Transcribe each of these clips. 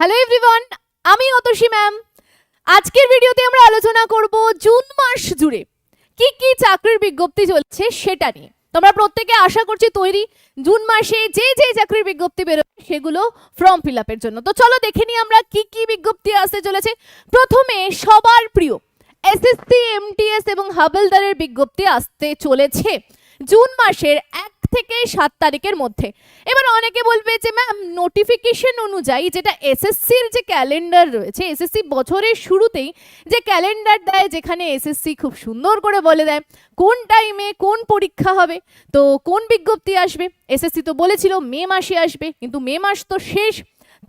Hello everyone আমি Atasi ma'am আজকের ভিডিওতে আমরা আলোচনা করব জুন মাস জুড়ে কি কি চাকরির বিজ্ঞপ্তি চলছে সেটা নিয়ে। তোমরা প্রত্যেকে আশা করছি তৈরি জুন মাসে যে যে চাকরির বিজ্ঞপ্তি বেরোবে সেগুলো ফর্ম ফিল আপের জন্য। তো চলো দেখে নিই আমরা কি কি বিজ্ঞপ্তি আসতে চলেছে। প্রথমে সবার প্রিয় এসএসসি এমটিএস এবং হাবলদারের বিজ্ঞপ্তি আসতে চলেছে। জুন মাসের এক থেকে সাত তারিখের মধ্যে। এবার অনেকে বলবে যে, ম্যাম নোটিফিকেশন অনুযায়ী যেটা এসএসসির যে ক্যালেন্ডার রয়েছে, এসএসসি বছরের শুরুতেই যে ক্যালেন্ডার দেয়, যেখানে এসএসসি খুব সুন্দর করে বলে দেয়, কোন টাইমে কোন পরীক্ষা হবে, তো কোন বিজ্ঞপ্তি আসবে? এসএসসি তো বলেছিল মে মাসে আসবে, কিন্তু মে মাস তো শেষ।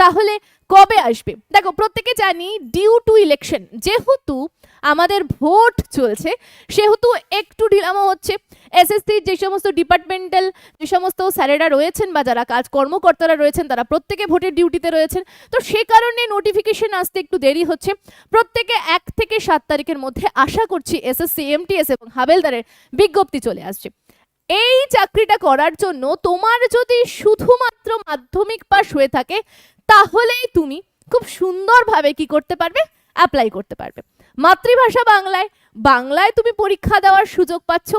তাহলে কবে আসবে? দেখো, প্রত্যেকে জানি ডিউ টু ইলেকশন যেহেতু আমাদের ভোট চলছে, সেহেতু একটু ঢিলামো হচ্ছে। এসএসসির যে সমস্ত ডিপার্টমেন্টাল যে সমস্ত স্যারেরা রয়েছেন বা যারা কাজ কর্মকর্তারা রয়েছেন, তারা প্রত্যেকে ভোটের ডিউটিতে রয়েছেন। তো সে কারণে নোটিফিকেশন আসতে একটু দেরি হচ্ছে। প্রত্যেকে এক থেকে সাত তারিখের মধ্যে আশা করছি এসএসসি এমটিএস এবং হাবেলদারের বিজ্ঞপ্তি চলে আসছে। এই চাকরিটা করার জন্য তোমার যদি শুধুমাত্র মাধ্যমিক পাশ হয়ে থাকে, তাহলেই তুমি খুব সুন্দরভাবে কি করতে পারবে? অ্যাপ্লাই করতে পারবে। মাতৃভাষা বাংলায় বাংলায় তুমি পরীক্ষা দেওয়ার সুযোগ পাচ্ছ।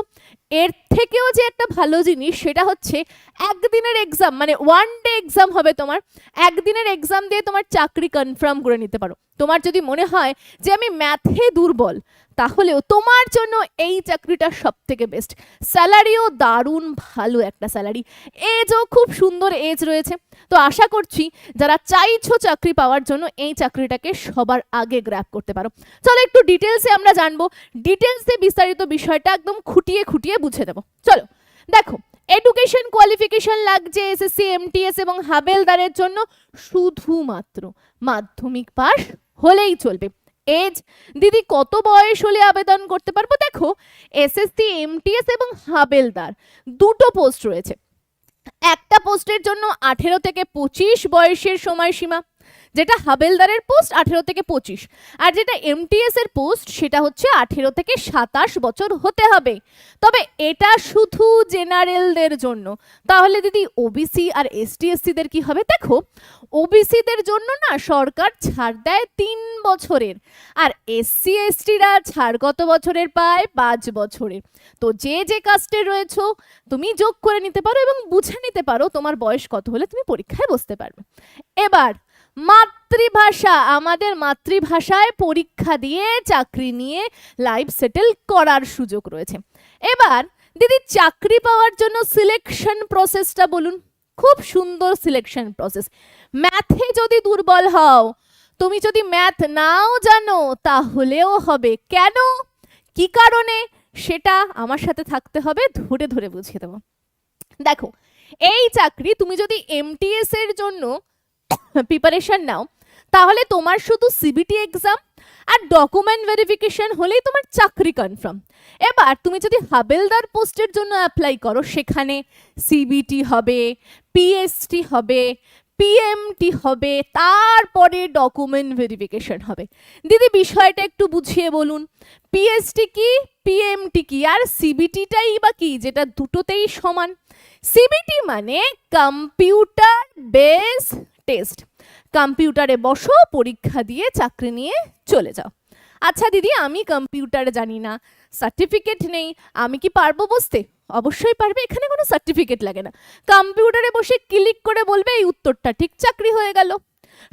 এর থেকেও যে একটা ভালো জিনিস, সেটা হচ্ছে একদিনের এক্সাম মানে ওয়ান ডে এক্সাম হবে তোমার। একদিনের এক্সাম দিয়ে তোমার চাকরি কনফার্ম করে নিতে পারো। তোমার যদি মনে হয় যে আমি ম্যাথে দুর্বল তাহলেও তোমার জন্য এই চাকরিটা সব থেকে বেস্ট স্যালারিও দারুণ ভালো একটা স্যালারি। এজও খুব সুন্দর এজ রয়েছে। তো আশা করছি যারা চাইছো চাকরি পাওয়ার জন্য এই চাকরিটাকে সবার আগে গ্র্যাপ করতে পারো। চলো একটু ডিটেলসে আমরা জানব। ডিটেলসে বিস্তারিত বিষয়টা একদম খুঁটিয়ে খুঁটিয়ে বুঝে দেবো। চলো, দেখো এডুকেশন কোয়ালিফিকেশন লাগছে এসএসসি এমটিএস এবং হাবেলদারের জন্য শুধুমাত্র। মাধ্যমিক পাস হলেই চলবে। এজ? দিদি, কত বয়স হলে আবেদন করতে পারব? দেখো, এসএসসি, এমটিএস এবং হাবেলদার দুটো পোস্ট রয়েছে। একটা পোস্টের জন্য আঠেরো থেকে পঁচিশ বয়সের সময়সীমা। যেটা হাবেলদারের পোস্ট আঠেরো থেকে পঁচিশ। আর যেটা এমটিএস এর পোস্ট, সেটা হচ্ছে আঠেরো থেকে সাতাশ বছর হতে হবে। তবে এটা শুধু জেনারেলদের জন্য। তাহলে দিদি ওবিসি আর এসটি এসসিদের কি হবে? দেখো ওবিসিদের জন্য না সরকার ছাড় দেয় তিন বছরের। আর এসসি এসটিরা ছাড় কত বছরের পায়? পাঁচ বছরের। তো যে যে কাস্টে রয়েছো, তুমি যোগ করে নিতে পারো এবং বুঝে নিতে পারো তোমার বয়স কত হলে তুমি পরীক্ষায় বসতে পারবে। এবার মাতৃভাষা, আমাদের মাতৃভাষায় পরীক্ষা দিয়ে, চাকরি নিয়ে লাইফ সেটেল করার সুযোগ রয়েছে। এবার, দিদি, চাকরি পাওয়ার জন্য সিলেকশন প্রসেসটা বলুন। খুব সুন্দর সিলেকশন প্রসেস ম্যাথে যদি দুর্বল হও, তুমি যদি ম্যাথ নাও জানো, তাহলেও হবে। কেন? কি কারণে? সেটা আমার সাথে থাকতে হবে, ধরে ধরে বুঝিয়ে দেবো। দেখো, এই চাকরি তুমি যদি এমটিএস এর জন্য প্রিপারেশন নাও। তাহলে তোমার শুধু সিবিটি এক্সাম আর ডকুমেন্ট ভেরিফিকেশন হলেই তোমার চাকরি কনফার্ম এবার তুমি যদি হাবেলদার পোস্টের জন্য অ্যাপ্লাই করো, সেখানে সিবিটি হবে পিএসটি হবে পিএমটি হবে, তারপরে ডকুমেন্ট ভেরিফিকেশন হবে। দিদি, বিষয়টা একটু বুঝিয়ে বলুন। পিএসটি কি পিএমটি কি, আর সিবিটিটাই বা কি, যেটা দুটোতেই সমান? সিবিটি মানে কম্পিউটার বেস টেস্ট। কম্পিউটারে বসো, পরীক্ষা দিয়ে চাকরি নিয়ে চলে যাও। আচ্ছা দিদি, আমি কম্পিউটার জানি না, সার্টিফিকেট নেই, আমি কি পারব বসতে অবশ্যই পারবে, এখানে কোনো সার্টিফিকেট লাগে না। কম্পিউটারে বসে ক্লিক করে বলবে, এই উত্তরটা ঠিক চাকরি হয়ে গেল।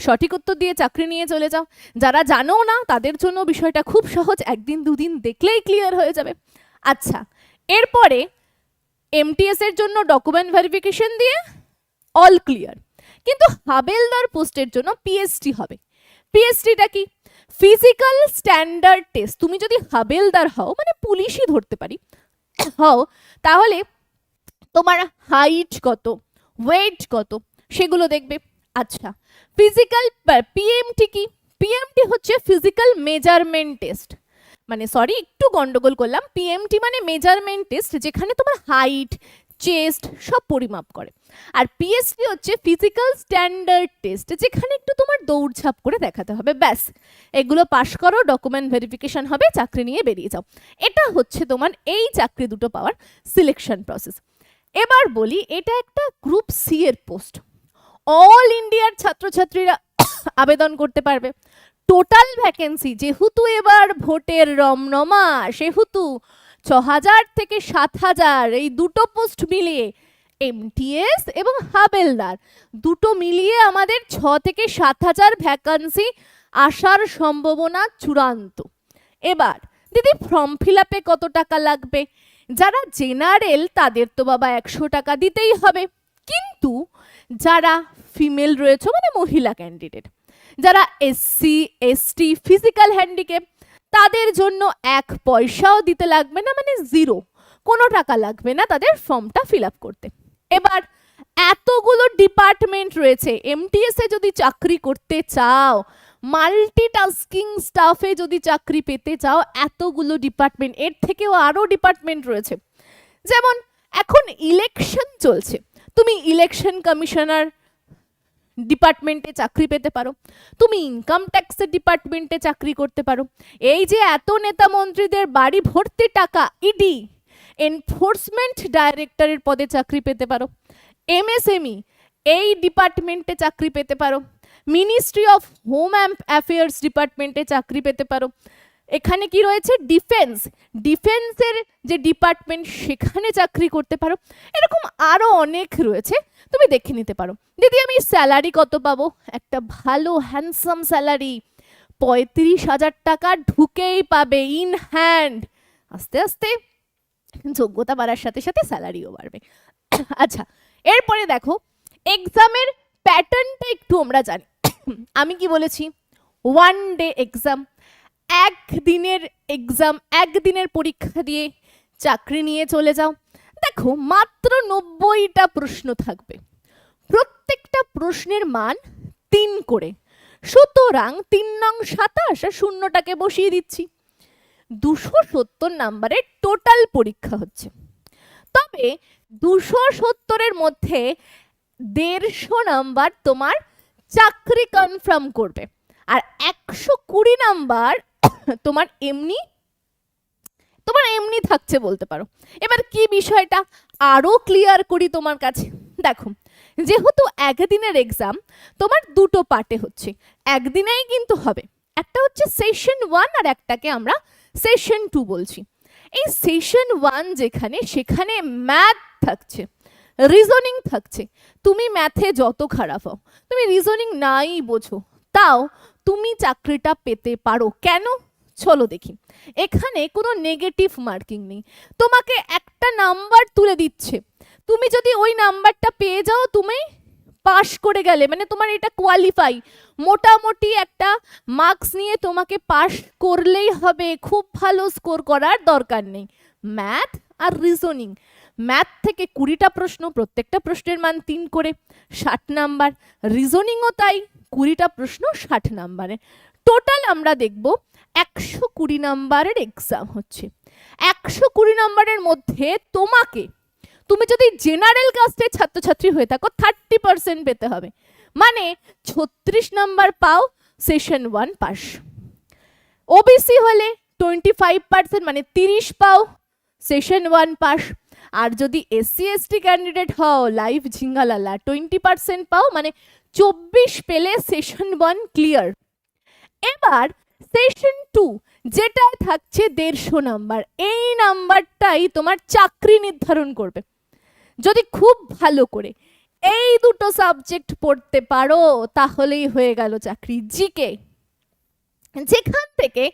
সঠিক উত্তর দিয়ে চাকরি নিয়ে চলে যাও। যারা জানো না, তাদের জন্য বিষয়টা খুব সহজ, একদিন দুদিন দেখলেই ক্লিয়ার হয়ে যাবে। আচ্ছা এরপরে এমটিএস এর জন্য ডকুমেন্ট ভেরিফিকেশন দিয়ে অল ক্লিয়ার কিন্তু হাবেলদার পোস্টের জন্য পিএসটি হবে। পিএসটিটা কি? ফিজিক্যাল স্ট্যান্ডার্ড টেস্ট তুমি যদি হাবেলদার হও মানে পুলিশই ধরতে পারি, হও, তাহলে তোমার হাইট কত ওয়েট কত, সেগুলো দেখবে। আচ্ছা ফিজিক্যাল পিএমটি কি? পিএমটি হচ্ছে ফিজিক্যাল মেজারমেন্ট টেস্ট মানে সরি একটু গন্ডগোল করলাম। পিএমটি মানে মেজারমেন্ট টেস্ট যেখানে তোমার হাইট চেস্ট সব পরিমাপ করে। আর পিএসটি হচ্ছে ফিজিক্যাল স্ট্যান্ডার্ড টেস্ট যেখানে একটু তোমার দৌড়ঝাঁপ করে দেখাতে হবে, ব্যাস। এগুলো পাশ করো ডকুমেন্ট ভেরিফিকেশন হবে, চাকরি নিয়ে বেরিয়ে যাও। এটা হচ্ছে তোমার এই চাকরি দুটো পাওয়ার সিলেকশন প্রসেস এবার বলি, এটা একটা গ্রুপ সি এর পোস্ট অল ইন্ডিয়ার ছাত্রছাত্রীরা আবেদন করতে পারবে। টোটাল ভ্যাকেন্সি যেহেতু এবার ভোটের রমরমা, সেহেতু ছ হাজার থেকে সাত হাজার এই দুটো পোস্ট মিলিয়ে এমটিএস এবং হাবেলদার, দুটো মিলিয়ে আমাদের ছ থেকে সাত হাজার ভ্যাকান্সি আসার সম্ভাবনা চূড়ান্ত। এবার, দিদি ফর্ম ফিল আপে কত টাকা লাগবে? যারা জেনারেল তাদের তো বাবা একশো টাকা দিতেই হবে। কিন্তু যারা ফিমেল রয়েছে মানে মহিলা ক্যান্ডিডেট যারা এসসি এসটি ফিজিক্যাল হ্যান্ডিক্যাপ তাদের জন্য এক পয়সাও দিতে লাগবে না মানে জিরো কোনো টাকা লাগবে না তাদের ফর্মটা ফিল আপ করতে। এবার এতগুলো ডিপার্টমেন্ট রয়েছে এমটিএস এ যদি চাকরি করতে চাও মাল্টিটাস্কিং স্টাফে যদি চাকরি পেতে চাও, এতগুলো ডিপার্টমেন্ট এর থেকেও আরও ডিপার্টমেন্ট রয়েছে। যেমন এখন ইলেকশন চলছে। তুমি ইলেকশন কমিশনার ডিপার্টমেন্টে চাকরি পেতে পারো। তুমি ইনকাম ট্যাক্সের ডিপার্টমেন্টে চাকরি করতে পারো। এই যে এত নেতা মন্ত্রীদের বাড়ি ভর্তি টাকা ইডি এনফোর্সমেন্ট ডাইরেক্টরের পদে চাকরি পেতে পারো। এমএসএমই এই ডিপার্টমেন্টে চাকরি পেতে পারো। Ministry of home amp affairs ডিপার্টমেন্টে চাকরি পেতে পারো। এখানে কি রয়েছে? ডিফেন্স ডিফেন্সের যে ডিপার্টমেন্ট সেখানে চাকরি করতে পারো। এরকম আরও অনেক রয়েছে। তুমি দেখে নিতে পারো। দিদি আমি স্যালারি কত পাবো? একটা ভালো হ্যান্ডসাম স্যালারি পঁয়ত্রিশ হাজার টাকা ঢুকেই পাবে ইন হ্যান্ড আস্তে আস্তে। যোগ্যতা বাড়ার সাথে সাথে স্যালারিও বাড়বে। আচ্ছা এরপরে দেখো এক্সামের প্যাটার্নটা একটু আমরা জানি। আমি কি বলেছি? ওয়ান ডে এক্সাম একদিনের এক্সাম একদিনের পরীক্ষা দিয়ে চাকরি নিয়ে চলে যাও। দেখো, মাত্র নব্বইটা প্রশ্ন থাকবে। প্রত্যেকটা প্রশ্নের মান তিন করে। সুতরাং তিন নং সাতাশ আর শূন্যটাকে বসিয়ে দিচ্ছি। দুশো সত্তর নাম্বারের টোটাল পরীক্ষা হচ্ছে। তবে দুশো সত্তরের মধ্যে দেড়শো নাম্বার তোমার চাকরি কনফার্ম করবে। আর একশো কুড়ি নাম্বার তোমার এমনি তোমার এমনি থাকছে বলতে পারো। এবার কি বিষয়টা? আরও ক্লিয়ার করি তোমার কাছে। দেখো, যেহেতু একদিনের এক্সাম তোমার দুটো পার্টে হচ্ছে। একদিনেই কিন্তু হবে। একটা হচ্ছে সেশন ওয়ান আর একটাকে আমরা সেশন টু বলছি। এই সেশন ওয়ান যেখানে, সেখানে ম্যাথ থাকছে রিজনিং থাকছে। তুমি ম্যাথে যত খারাপ হও, তুমি রিজনিং নাই বোঝো, তাও তুমি চাকরিটা পেতে পারো। কেন? চলো দেখি। এখানে কোনো নেগেটিভ মার্কিং নেই। তোমাকে একটা নাম্বার তুলে দিচ্ছে। তুমি যদি ওই নাম্বারটা পেয়ে যাও, তুমি পাশ করে গেলে মানে তোমার এটা কোয়ালিফাই মোটামুটি একটা মার্কস নিয়ে তোমাকে পাশ করলেই হবে। খুব ভালো স্কোর করার দরকার নেই। ম্যাথ আর রিজনিং ম্যাথ থেকে কুড়িটা প্রশ্ন, প্রত্যেকটা প্রশ্নের মান তিন করে। ষাট নাম্বার রিজনিংও তাই। কুড়িটা প্রশ্ন, ষাট নাম্বারে। টোটাল আমরা দেখব একশো কুড়ি নাম্বারের এক্সাম হচ্ছে। একশো কুড়ি নাম্বারের মধ্যে তোমাকে, তুমি যদি জেনারেল কাস্টের ছাত্রছাত্রী হয়ে থাকো থার্টি পার্সেন্ট পেতে হবে। মানে ছত্রিশ নাম্বার পাও সেশন ওয়ান পাস ওবিসি হলে টোয়েন্টি ফাইভ পার্সেন্ট মানে তিরিশ পাও সেশন ওয়ান পাস আর যদি এসসি এসটি ক্যান্ডিডেট হও লাইভ ঝিঙ্গালালা টোয়েন্টি পার্সেন্ট পাও মানে চব্বিশ পেলে সেশন ওয়ান ক্লিয়ার এবার সেশন টু যেটায় থাকছে দেড়শো নাম্বার এই নাম্বারটাই তোমার চাকরি নির্ধারণ করবে। যদি খুব ভালো করে এই দুটো সাবজেক্ট পড়তে পারো, তাহলেই হয়ে গেল চাকরি, জিকে। যেখান থেকে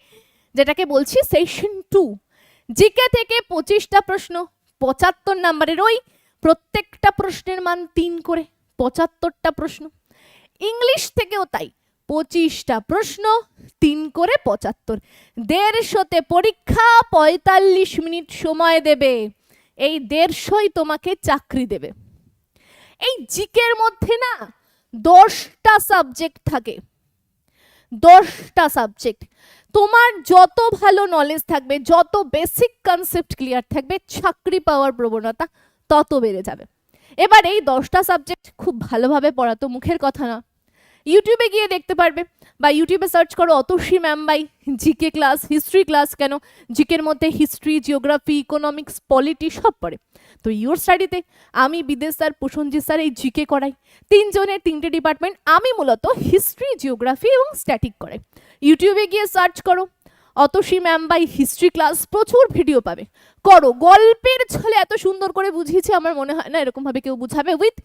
যেটাকে বলছি সেশন টু জিকে থেকে পঁচিশটা প্রশ্ন, পঁচাত্তর নাম্বারের ওই প্রত্যেকটা প্রশ্নের মান তিন করে, পঁচাত্তরটা প্রশ্ন। ইংলিশ থেকেও তাই। পঁচিশটা প্রশ্ন, তিন করে পঁচাত্তর। দেড়শোতে পরীক্ষা, পঁয়তাল্লিশ মিনিট সময় দেবে। এই দেড়শোই তোমাকে চাকরি দেবে। এই জিকের মধ্যে না দশটা সাবজেক্ট থাকে। দশটা সাবজেক্ট। তোমার যত ভালো নলেজ থাকবে, যত বেসিক কনসেপ্ট ক্লিয়ার থাকবে, চাকরি পাওয়ার প্রবণতা তত বেড়ে যাবে। এবার এই দশটা সাবজেক্ট খুব ভালোভাবে পড়াতো মুখের কথা না। ইউটিউবে গিয়ে দেখতে পারবে বা ইউটিউবে সার্চ করো, Atasi ma'am by GK class history class কেন? জিকের মধ্যে হিস্ট্রি জিওগ্রাফি ইকোনমিক্স পলিটি সব পড়ে। তো ইউর স্টাডিতে আমি বিদেশ স্যার প্রসঞ্জিৎ স্যার এই জিকে করাই। তিনজনের তিনটে ডিপার্টমেন্ট আমি মূলত হিস্ট্রি জিওগ্রাফি এবং স্ট্যাটিক করাই। ইউটিউবে গিয়ে সার্চ করো, Atasi ma'am by history class প্রচুর ভিডিও পাবে। করো। গল্পের ছলে এত সুন্দর করে বুঝিয়েছে, আমার মনে হয় না এরকমভাবে কেউ বুঝাবে উইথ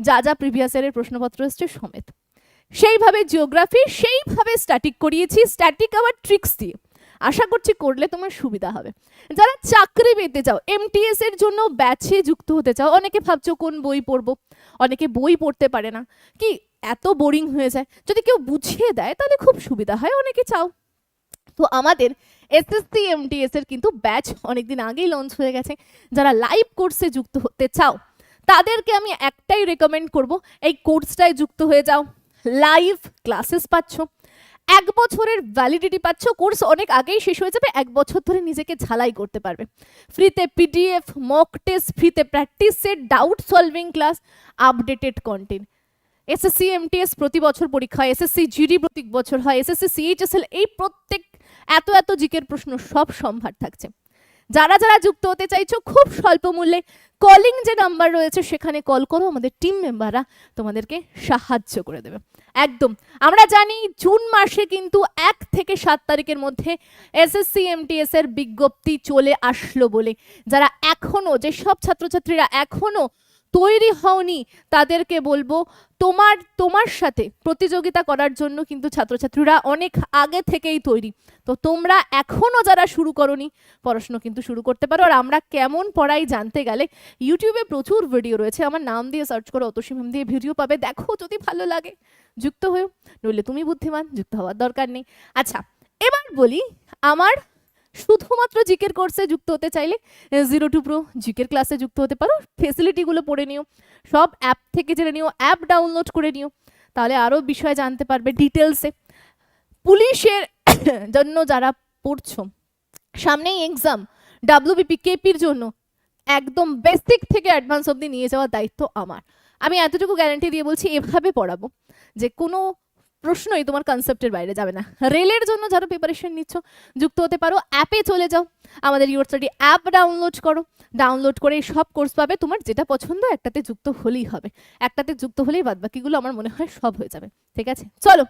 যা যা প্রিভিয়াস ইয়ারের প্রশ্নপত্র এসছে সমেত। সেইভাবে জিওগ্রাফি সেইভাবে স্ট্যাটিক করিয়েছি স্ট্যাটিক আবার ট্রিক্স দিয়ে। আশা করছি করলে তোমার সুবিধা হবে। যারা চাকরি পেতে চাও এমটিএস এর জন্য ব্যাচে যুক্ত হতে চাও, অনেকে ভাবছ কোন বই পড়ব? অনেকে বই পড়তে পারে না। কি এত বোরিং হয়ে যায়? যদি কেউ বুঝিয়ে দেয়, তাহলে খুব সুবিধা হয়, অনেকে চাও। তো আমাদের এসএসসি এমটিএস এর কিন্তু ব্যাচ অনেকদিন আগেই লঞ্চ হয়ে গেছে। যারা লাইভ কোর্সে যুক্ত হতে চাও, তাদেরকে আমি একটাই রেকমেন্ড করব, এই কোর্সটায় যুক্ত হয়ে যাও। লাইভ ক্লাসেস পাচ্ছ। এক বছরের ভ্যালিডিটি পাচ্ছ। কোর্স অনেক আগেই শেষ হয়ে যাবে, এক বছর ধরে নিজেকে ঝালাই করতে পারবে। ফ্রিতে পিডিএফ মক টেস্ট ফ্রিতে practice set doubt solving class updated content SSC MTS প্রতি বছর পরীক্ষা হয় এসএসসি জিডি প্রতি বছর হয় এসএসসি সিএইচএসএল এই প্রত্যেক এত এত জিকের প্রশ্ন সব সম্ভার থাকছে। যারা যারা যুক্ত হতে চাইছো, খুব স্বল্প মূল্যে কলিং যে নাম্বার রয়েছে, সেখানে কল করো। আমাদের টিম মেম্বাররা তোমাদেরকে সাহায্য করে দেবে। একদম। আমরা জানি জুন মাসে কিন্তু এক থেকে সাত তারিখের মধ্যে এসএসসি এমটিএস এর বিজ্ঞপ্তি চলে আসলো বলে। যারা এখনও, যে সব ছাত্রছাত্রীরা এখনও তৈরি হওনি তাদেরকে বলব, তোমার তোমার সাথে প্রতিযোগিতা করার জন্য কিন্তু ছাত্রছাত্রীরা অনেক আগে থেকেই তৈরি। তো তোমরা এখনও যারা শুরু করনি, পড়াশুনো কিন্তু শুরু করতে পারো। আর আমরা কেমন পড়াই জানতে গেলে ইউটিউবে প্রচুর ভিডিও রয়েছে। আমার নাম দিয়ে সার্চ করো, অতসী ম্যাম দিয়ে ভিডিও পাবে। দেখো যদি ভালো লাগে, যুক্ত হয়েও। নইলে তুমি বুদ্ধিমান, যুক্ত হওয়ার দরকার নেই। আচ্ছা এবার বলি আমার শুধুমাত্র জিকের কোর্সে যুক্ত হতে চাইলে জিরো টু প্রো জিকের ক্লাসে যুক্ত হতে পারো। ফেসিলিটিগুলো পড়ে নিও। সব অ্যাপ থেকে জেনে নিও, অ্যাপ ডাউনলোড করে নিও। তাহলে আরও বিষয় জানতে পারবে ডিটেলসে পুলিশের জন্য যারা পড়ছো, সামনেই এক্সাম। ডাব্লিউবিপি কেপির জন্য একদম বেসিক থেকে অ্যাডভান্স অবধি নিয়ে যাওয়ার দায়িত্ব আমার। আমি এতটুকু গ্যারান্টি দিয়ে বলছি, এভাবে পড়াবো যে কোনো প্রশ্নই তোমার কনসেপ্টের বাইরে যাবে না। রেলের জন্য যারা প্রিপারেশন নিচ্ছ, যুক্ত হতে পারো অ্যাপে চলে যাও। আমাদের ইউর স্টাডি অ্যাপ ডাউনলোড করো। ডাউনলোড করে সব কোর্স পাবে। তোমার যেটা পছন্দ, একটাতে যুক্ত হলেই হবে। একটাতে যুক্ত হলেই বাদ বাকিগুলো আমার মনে হয় সব হয়ে যাবে। ঠিক আছে? চলো।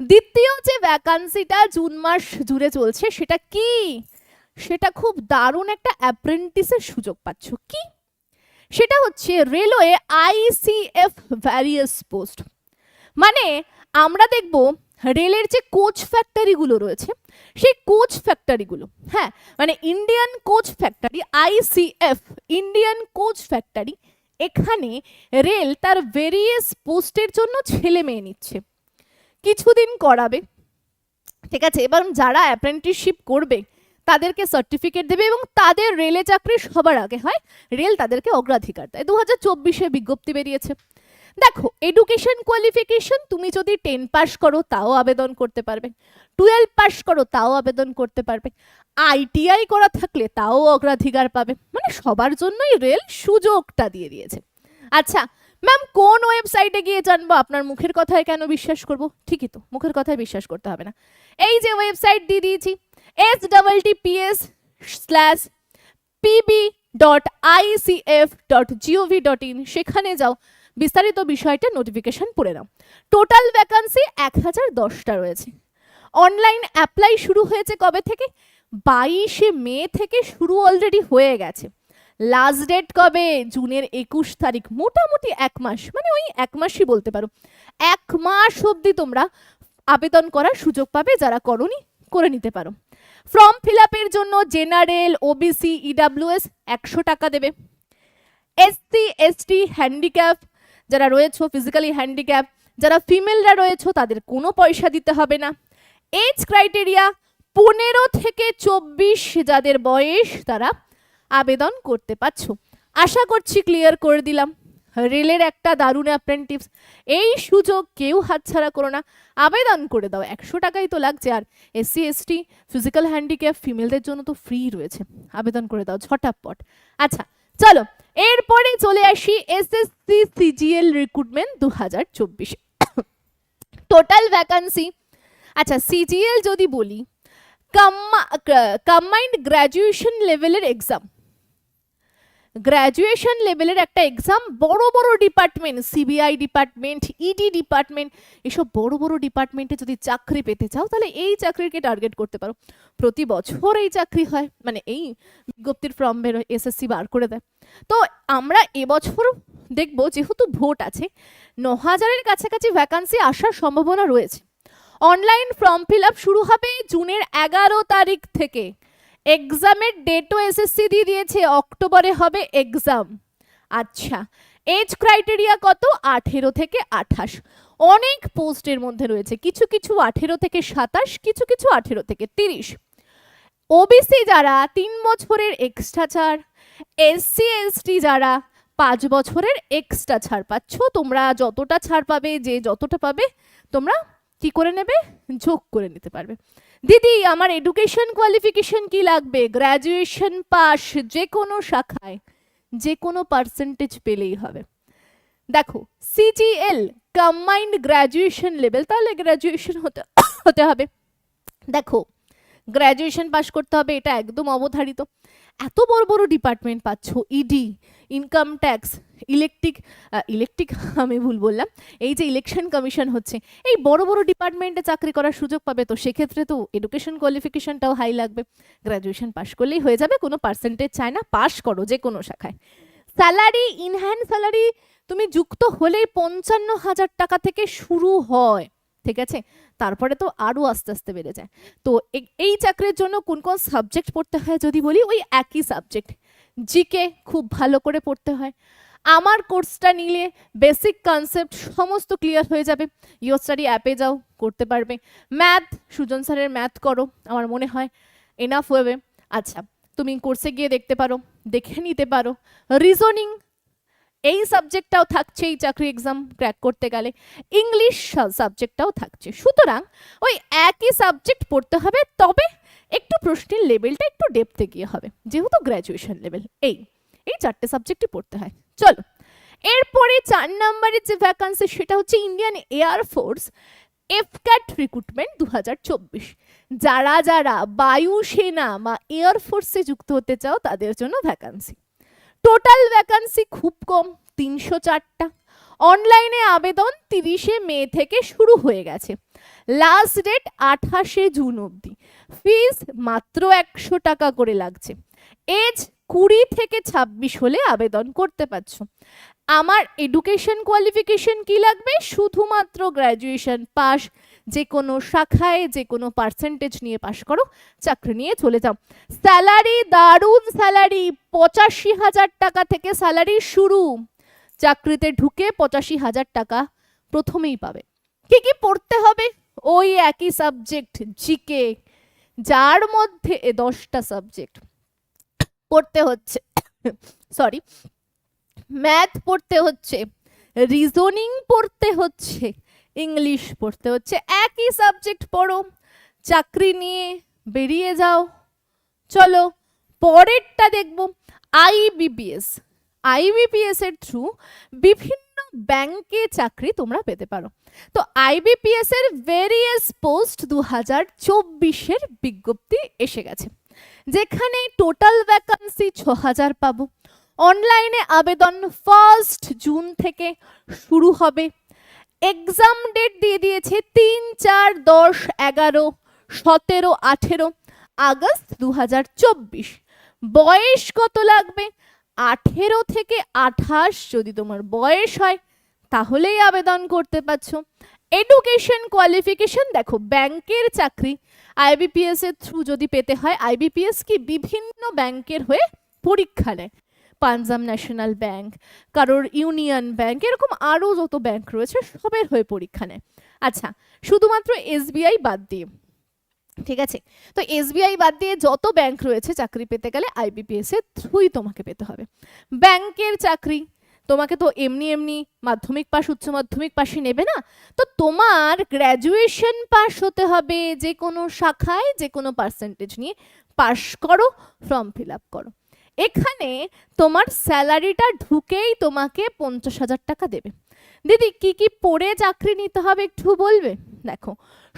দ্বিতীয় যে ভ্যাকান্সিটা জুন মাস জুড়ে চলছে, সেটা কি? সেটা খুব দারুণ একটা অ্যাপ্রেন্টিসের সুযোগ পাচ্ছ। কি? সেটা হচ্ছে রেলওয়ে আইসিএফ ভ্যারিয়াস পোস্ট মানে আমরা দেখব রেলের যে কোচ ফ্যাক্টরিগুলো রয়েছে, সেই কোচ ফ্যাক্টরিগুলো হ্যাঁ মানে Indian coach factory ICF Indian coach factory, এখানে রেল তার ভেরিয়াস পোস্টের জন্য ছেলে মেয়ে নিচ্ছে। কিছুদিন করাবে, ঠিক আছে, এবার যারা অ্যাপ্রেন্টিসশিপ করবে, তাদেরকে সার্টিফিকেট দেবে এবং তাদের রেলে চাকরি সবার আগে হয়, রেল তাদেরকে অগ্রাধিকার দেয়। দু হাজার চব্বিশে বিজ্ঞপ্তি বেরিয়েছে। দেখো এডুকেশন কোয়ালিফিকেশন তুমি যদি টেন পাস করো, তাও আবেদন করতে পারবে। টুয়েলভ পাস করো, তাও আবেদন করতে পারবে। আইটিআই করা থাকলে তাও অগ্রাধিকার পাবে। মানে সবার জন্যই রেল সুযোগটা দিয়ে দিয়েছে। আচ্ছা ম্যাম কোন ওয়েবসাইটে গিয়ে জানব? আপনার মুখের কথায় কেন বিশ্বাস করব? ঠিকই তো, মুখের কথায় বিশ্বাস করতে হবে না। এই যে ওয়েবসাইট দিয়ে দিয়েছি S double T P S slash PB dot ICF dot GOV dot in সেখানে যাও। বিস্তারিত বিষয়টা নোটিফিকেশন পড়ে নাও। টোটাল ভ্যাকান্সি এক হাজার দশটা রয়েছে। অনলাইন অ্যাপ্লাই শুরু হয়েছে কবে থেকে? বাইশে মে থেকে শুরু অলরেডি হয়ে গেছে। লাস্ট ডেট কবে? জুনের একুশ তারিখ। মোটামুটি এক মাস মানে ওই এক মাসই বলতে পারো। এক মাস অবধি তোমরা আবেদন করার সুযোগ পাবে, যারা করনি, করে নিতে পারো। ফর্ম ফিল আপের জন্য জেনারেল ওবিসি ইডাব্লিউএস একশো টাকা দেবে। এসসি এসটি হ্যান্ডিক্যাপ যারা রয়েছে ফিজিক্যালি হ্যান্ডিক্যাপ যারা ফিমেলরা রয়েছে, তাদের কোনো পয়সা দিতে হবে না। এজ ক্রাইটেরিয়া পনেরো থেকে চব্বিশ যাদের বয়স, তারা আবেদন করতে পারছ। আশা করছি ক্লিয়ার করে দিলাম। রেলের একটা দারুণ অ্যাপ্রেন্টিস এই সুযোগ কেউ হাতছাড়া করো না। আবেদন করে দাও, একশো টাকাই তো লাগছে। আর এসসি, এসটি ফিজিক্যাল হ্যান্ডিক্যাপ ফিমেলদের জন্য তো ফ্রি রয়েছে। আবেদন করে দাও, ঝটাপট। আচ্ছা চলো, এরপরে চলে আসি এসএসসি সিজিএল রিক্রুটমেন্ট দু হাজার চব্বিশে। টোটাল ভ্যাকান্সি আচ্ছা সিজিএল যদি বলি কম্বাইন্ড গ্র্যাজুয়েশন লেভেলের এক্সাম গ্র্যাজুয়েশন লেভেলের একটা এক্সাম বড় বড় department CBI department ED department এসব বড় বড় ডিপার্টমেন্টে যদি চাকরি পেতে চাও, তাহলে এই চাকরিকে টার্গেট করতে পারো। প্রতি বছর এই চাকরি হয় মানে এই বিজ্ঞপ্তির ফর্ম বেরোয় এসএসসি বার করে দেয়। তো আমরা এবছর দেখব, যেহেতু ভোট আছে, ন হাজারের কাছাকাছি ভ্যাকান্সি আসার সম্ভাবনা রয়েছে। অনলাইন ফর্ম ফিল আপ শুরু হবে জুনের এগারো তারিখ থেকে। এক্সামের ডেটও এসএসসি দিয়ে দিয়েছে অক্টোবরে হবে এক্সাম আচ্ছা এজ ক্রাইটেরিয়া কত? আঠেরো থেকে আঠাশ। অনেক পোস্টের মধ্যে রয়েছে। কিছু কিছু আঠেরো থেকে সাতাশ, কিছু কিছু আঠেরো থেকে তিরিশ। ওবিসি যারা, তিন বছরের এক্সট্রা ছাড়। এসসি এসটি যারা, পাঁচ বছরের এক্সট্রা ছাড় পাচ্ছ। তোমরা যতটা ছাড় পাবে, যে যতটা পাবে, তোমরা কি করে নেবে? যোগ করে নিতে পারবে। দিদি, আমার এডুকেশন কোয়ালিফিকেশন কি লাগবে? গ্র্যাজুয়েশন পাস যে কোনো শাখায় যে কোনো পার্সেন্টেজ পেলেই হবে। দেখো সিজিএল কম্বাইন্ড গ্র্যাজুয়েশন লেভেল তাহলে গ্র্যাজুয়েশন হতে হতে হবে। দেখো গ্র্যাজুয়েশন পাস করতে হবে, এটা একদম অবধারিত। এত বড় বড় ডিপার্টমেন্ট পাচ্ছ ED income tax electric electric আমি ভুল বললাম, এই যে ইলেকশন কমিশন হচ্ছে, এই বড় বড় ডিপার্টমেন্টে চাকরি করার সুযোগ পাবে তো, সেক্ষেত্রে তো এডুকেশন কোয়ালিফিকেশনটাও হাই লাগবে। গ্র্যাজুয়েশন পাস করলেই হয়ে যাবে, কোনো পার্সেন্টেজ চায় না পাস করো যে কোনো শাখায়। স্যালারি ইনহ্যান্ড স্যালারি তুমি যুক্ত হলেই পঞ্চান্ন হাজার টাকা থেকে শুরু হয়। ঠিক আছে? তারপরে তো আরও আস্তে আস্তে বেড়ে যায়। তো এই চাকরির জন্য কোন কোন সাবজেক্ট পড়তে হয় যদি বলি, ওই একই সাবজেক্ট জিকে খুব ভালো করে পড়তে হয়। আমার কোর্সটা নিলে বেসিক কনসেপ্ট সমস্ত ক্লিয়ার হয়ে যাবে। ইও স্টাডি অ্যাপে যাও, করতে পারবে। ম্যাথ সুজন স্যারের ম্যাথ করো, আমার মনে হয়। এনাফ হবে। আচ্ছা তুমি কোর্সে গিয়ে দেখতে পারো, দেখে নিতে পারো। রিজনিং এই সাবজেক্টটাও থাকছে এই চাকরি এক্সাম ক্র্যাক করতে গেলে। ইংলিশ সাবজেক্টটাও থাকছে। সুতরাং ওই একই সাবজেক্ট পড়তে হবে, তবে একটু প্রশ্নের লেভেলটা একটু ডেপথে গিয়ে হবে। যেহেতু গ্র্যাজুয়েশন লেভেল এই এই চারটে সাবজেক্টই পড়তে হয়। চলো, এরপরে চার নম্বরের যে ভ্যাকান্সি সেটা হচ্ছে Indian Air Force AFCAT recruitment দু হাজার চব্বিশ। যারা যারা বায়ুসেনা বা এয়ার ফোর্সে যুক্ত হতে চাও, তাদের জন্য ভ্যাকান্সি টোটাল ভ্যাকান্সি খুব কম, তিনশো চারটা। অনলাইনে আবেদন তিরিশে মে থেকে শুরু হয়ে গেছে। লাস্ট ডেট আঠাশে জুন অবধি। ফিস মাত্র একশো টাকা করে লাগছে। এজ কুড়ি থেকে ছাব্বিশ হলে আবেদন করতে পারছ। আমার এডুকেশন কোয়ালিফিকেশন কি লাগবে? শুধুমাত্র গ্র্যাজুয়েশন পাস যে কোনো শাখায় যে কোনো পার্সেন্টেজ নিয়ে পাশ করো, চাকরি নিয়ে চলে যাও। স্যালারি দারুণ স্যালারি পঁচাশি হাজার টাকা থেকে স্যালারি শুরু। চাকরিতে ঢুকে পঁচাশি হাজার টাকা প্রথমেই পাবে। কি কি পড়তে হবে? ওই একই সাবজেক্ট জিকে যার মধ্যে দশটা সাবজেক্ট পড়তে হচ্ছে সরি ম্যাথ পড়তে হচ্ছে রিজনিং পড়তে হচ্ছে ইংলিশ পড়তে হচ্ছে। একই সাবজেক্ট পড়ো। চাকরি নিয়ে বেরিয়ে যাও। চলো, পরেরটা দেখব। আইবিপিএস আইবিপিএস এর থ্রু বিভিন্ন ব্যাংকে চাকরি তোমরা পেতে পারো। তো আইবিপিএস এর ভেরিয়াস পোস্ট দু হাজার চব্বিশের বিজ্ঞপ্তি এসে গেছে। যেখানে টোটাল ভ্যাকান্সি ছ হাজার পাবো অনলাইনে আবেদন ফার্স্ট জুন থেকে শুরু হবে। এক্সাম ডেট দিয়ে দিয়েছে তিন চার দশ এগারো সতেরো আঠেরো আগস্ট দু হাজার চব্বিশ। বয়স কত লাগবে? আঠেরো থেকে আঠাশ যদি তোমার বয়স হয়, তাহলেই আবেদন করতে পারছ। এডুকেশন কোয়ালিফিকেশন দেখো, ব্যাংকের চাকরি। আইবিপিএস এর থ্রু যদি পেতে হয় আইবিপিএস কি বিভিন্ন ব্যাংকের হয়ে পরীক্ষা নেয়। পাঞ্জাব ন্যাশনাল ব্যাংক, কারোর ইউনিয়ন ব্যাংক, এরকম আরও যত ব্যাংক রয়েছে সবের হয়ে পরীক্ষা নেয় আচ্ছা শুধুমাত্র এসবিআই বাদ দিয়ে, ঠিক আছে? তো এসবিআই বাদ দিয়ে যত ব্যাংক রয়েছে চাকরি পেতে গেলে আইবিপিএস এর থ্রুই তোমাকে পেতে হবে। ব্যাংকের চাকরি, তোমাকে তো এমনি এমনি মাধ্যমিক পাস উচ্চ মাধ্যমিক পাশে নেবে না? তো তোমার গ্র্যাজুয়েশন পাস হতে হবে যে কোনো শাখায়, যে কোনো পার্সেন্টেজ নিয়ে পাশ করো ফর্ম ফিল আপ করো। এখানে তোমার স্যালারিটা ঢুকেই তোমাকে পঞ্চাশ হাজার টাকা দেবে। দিদি, কি কি পড়ে চাকরি নিতে হবে একটু বলবে? দেখো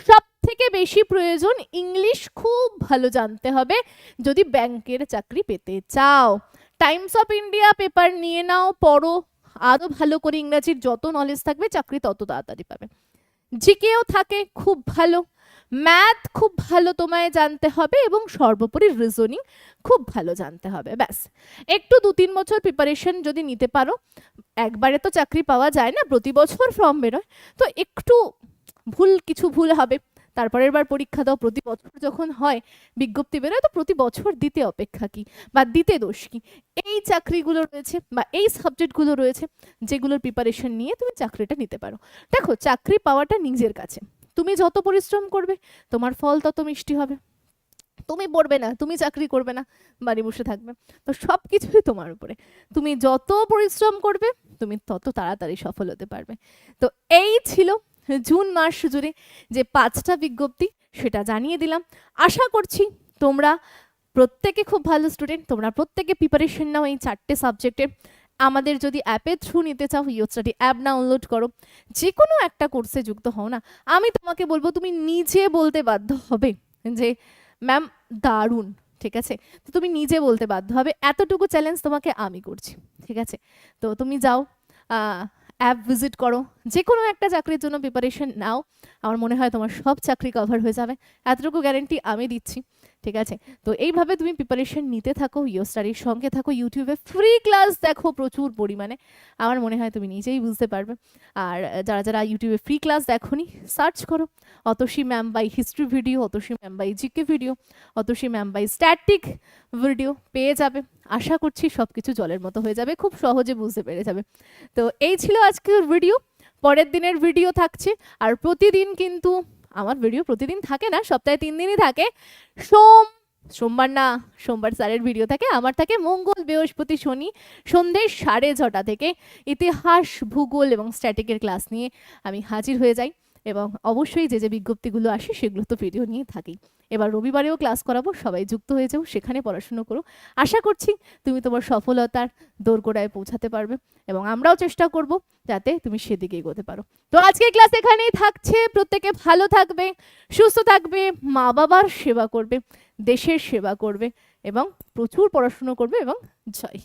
সব থেকে বেশি প্রয়োজন ইংলিশ খুব ভালো জানতে হবে যদি ব্যাংকের চাকরি পেতে চাও। টাইমস অফ ইন্ডিয়া পেপার নিয়ে নাও, পড়ো। আরও ভালো করে ইংরাজির যত নলেজ থাকবে, চাকরি তত তাড়াতাড়ি পাবে। জিকেও থাকে, খুব ভালো। ম্যাথ খুব ভালো তোমায় জানতে হবে এবং সর্বোপরি রিজনিং খুব ভালো জানতে হবে, ব্যাস। একটু দু তিন বছর প্রিপারেশন যদি নিতে পারো, একবারে তো চাকরি পাওয়া যায় না, প্রতি বছর ফর্ম বেরোয়, তো একটু ভুল কিছু ভুল হবে। তারপরের বার পরীক্ষা দাও, প্রতি বছর যখন হয়, বিজ্ঞপ্তি বেরোয়, তো প্রতি বছর দিতে অপেক্ষা কি বা দিতে দোষ কি? এই চাকরিগুলো রয়েছে বা এই সাবজেক্টগুলো রয়েছে, যেগুলোর প্রিপারেশন নিয়ে তুমি চাকরিটা নিতে পারো। দেখো, চাকরি পাওয়াটা নিজের কাছে। তুমি যত পরিশ্রম করবে, তোমার ফল তত মিষ্টি হবে। তুমি পড়বে না, তুমি চাকরি করবে না, বাড়ি বসে থাকবে। তো সব কিছুই তোমার উপরে। তুমি যত পরিশ্রম করবে, তুমি তত তাড়াতাড়ি সফল হতে পারবে। তো এই ছিল জুন মাস জুড়ে যে পাঁচটা বিজ্ঞপ্তি, সেটা জানিয়ে দিলাম। আশা করছি তোমরা প্রত্যেকে খুব ভালো স্টুডেন্ট তোমরা প্রত্যেকে প্রিপারেশন নাও এই চারটে সাবজেক্টে আমাদের যদি অ্যাপের থ্রু নিতে চাও ইউ স্টাডি অ্যাপ ডাউনলোড করো। যে কোনো একটা কোর্সে যুক্ত হও না। আমি তোমাকে বলব, তুমি নিজে বলতে বাধ্য হবে যে ম্যাম দারুণ, ঠিক আছে? তো তুমি নিজে বলতে বাধ্য হবে, এতটুকু চ্যালেঞ্জ তোমাকে আমি করছি, ঠিক আছে? তো তুমি যাও অ্যাপ ভিজিট করো। যে কোনো একটা চাকরির জন্য প্রিপারেশন নাও। আমার মনে হয় তোমার সব চাকরি কভার হয়ে যাবে। এতটুকু গ্যারেন্টি আমি দিচ্ছি, ঠিক আছে? তো এইভাবে তুমি প্রিপারেশন নিতে থাকো ইও স্টাডির সঙ্গে থাকো ইউটিউবে ফ্রি ক্লাস দেখো প্রচুর পরিমাণে। আমার মনে হয় তুমি নিজেই বুঝতে পারবে। আর যারা যারা ইউটিউবে ফ্রি ক্লাস দেখোনি সার্চ করো। Atasi ma'am by history video Atasi ma'am by GK video Atasi ma'am by static video পেয়ে যাবে। আশা করছি সব কিছু জলের মতো হয়ে যাবে, খুব সহজে বুঝতে পেরে যাবে। তো এই ছিল আজকের ভিডিও পরের দিনের ভিডিও থাকছে, আর প্রতিদিন কিন্তু আমার ভিডিও প্রতিদিন থাকে না, সপ্তাহে তিন দিনই থাকে। সোম, সোমবার না, সোমবার স্যারের ভিডিও থাকে, আমার থাকে মঙ্গল, বৃহস্পতি, শনি সন্ধ্যে সাড়ে ছটা থেকে। ইতিহাস, ভূগোল এবং স্ট্যাটিকের ক্লাস নিয়ে আমি হাজির হয়ে যাই, এবং অবশ্যই যে যে বিজ্ঞপ্তিগুলো আসে সেগুলো তো ভিডিও নিয়ে থাকি। এবার রবিবারেও ক্লাস করাবো, সবাই যুক্ত হয়ে যাও, সেখানে পড়াশুনো করো। আশা করছি তুমি তোমার সফলতার দোরগোড়ায় পৌঁছাতে পারবে এবং আমরাও চেষ্টা করব যাতে তুমি সেদিকে এগোতে পারো। তো আজকের ক্লাস এখানেই থাকছে। প্রত্যেকে ভালো থাকবে, সুস্থ থাকবে মা বাবার সেবা করবে, দেশের সেবা করবে এবং প্রচুর পড়াশুনো করবে এবং জয় হিন্দ।